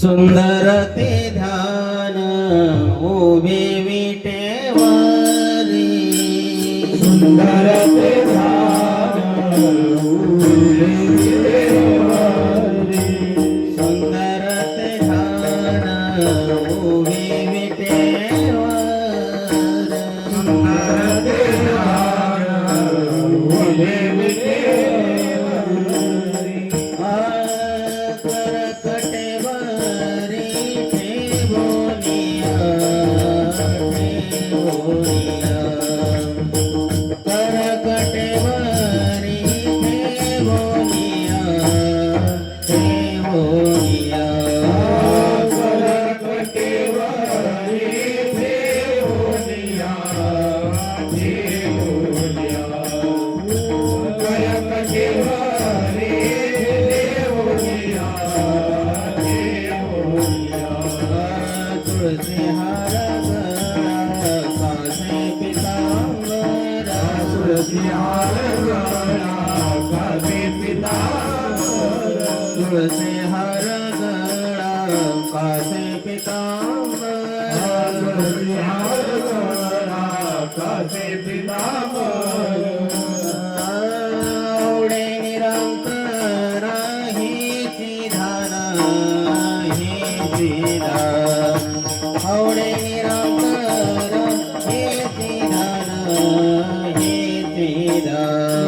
सुंदर ते ध्यान उभे विटेवारी सुंदर ते ध्यान सुंदर ते ध्यान तुळसे हर गळा कासे पितांबर तुळसे आवडे निरंतर ही धान ही धान. आवडे निरंतर हे धान हे धान.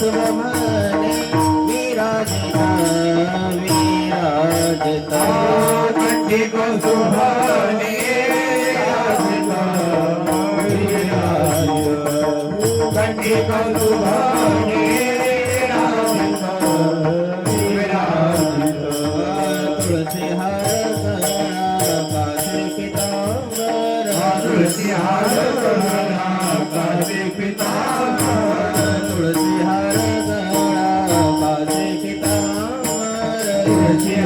स्वभने विराजता विराजता. कंठी कुसुभने विराजता कंठी कुसुभने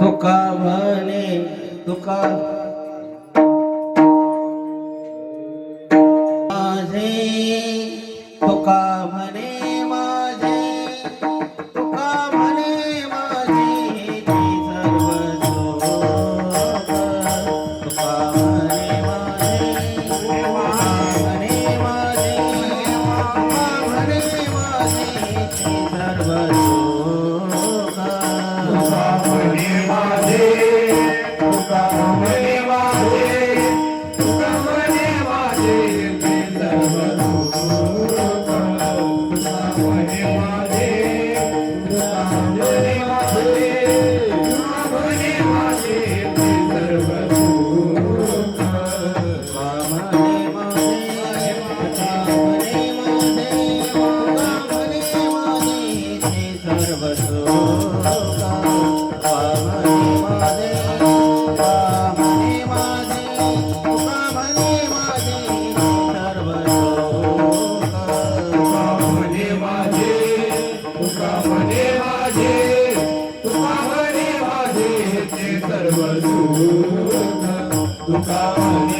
तुका म्हणे तुका Bye. Tu cavalo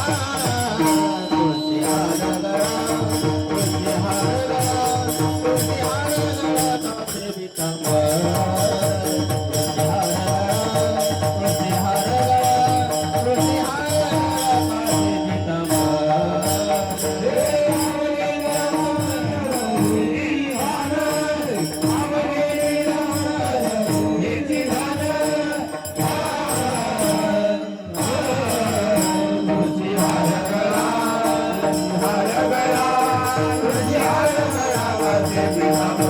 Ah every time.